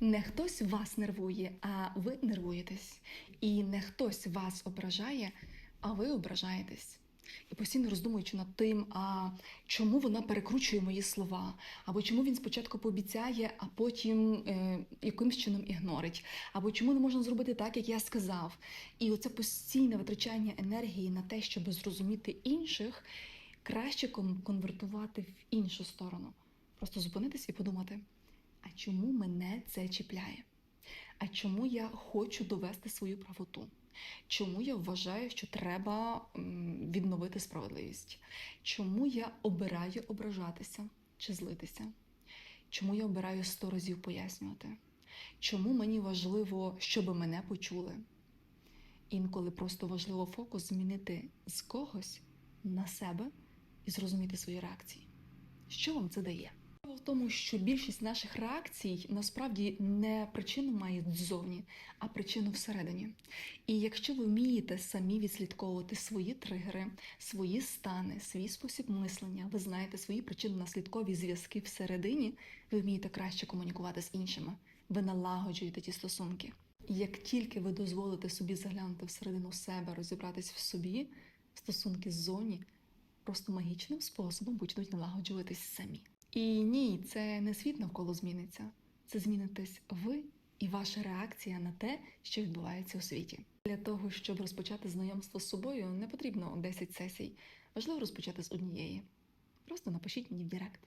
Не хтось вас нервує, а ви нервуєтесь. І не хтось вас ображає, а ви ображаєтесь. І постійно роздумуючи над тим, а чому вона перекручує мої слова, або чому він спочатку пообіцяє, а потім е, якимсь чином ігнорить, або чому не можна зробити так, як я сказав. І оце постійне витрачання енергії на те, щоб зрозуміти інших, краще кон- конвертувати в іншу сторону. Просто зупинитись і подумати, чому мене це чіпляє? А чому я хочу довести свою правоту? Чому я вважаю, що треба відновити справедливість? Чому я обираю ображатися чи злитися? Чому я обираю сто разів пояснювати? Чому мені важливо, щоб мене почули? Інколи просто важливо фокус змінити з когось на себе і зрозуміти свої реакції. Що вам це дає? Тому, що більшість наших реакцій насправді не причину має ззовні, а причину всередині. І якщо ви вмієте самі відслідковувати свої тригери, свої стани, свій спосіб мислення, ви знаєте свої причинно-наслідкові зв'язки всередині, ви вмієте краще комунікувати з іншими, ви налагоджуєте ті стосунки. Як тільки ви дозволите собі заглянути всередину себе, розібратись в собі, стосунки ззовні просто магічним способом почнуть налагоджуватись самі. І ні, це не світ навколо зміниться. Це змінитесь ви і ваша реакція на те, що відбувається у світі. Для того, щоб розпочати знайомство з собою, не потрібно 10 сесій. Важливо розпочати з однієї. Просто напишіть мені в Директ.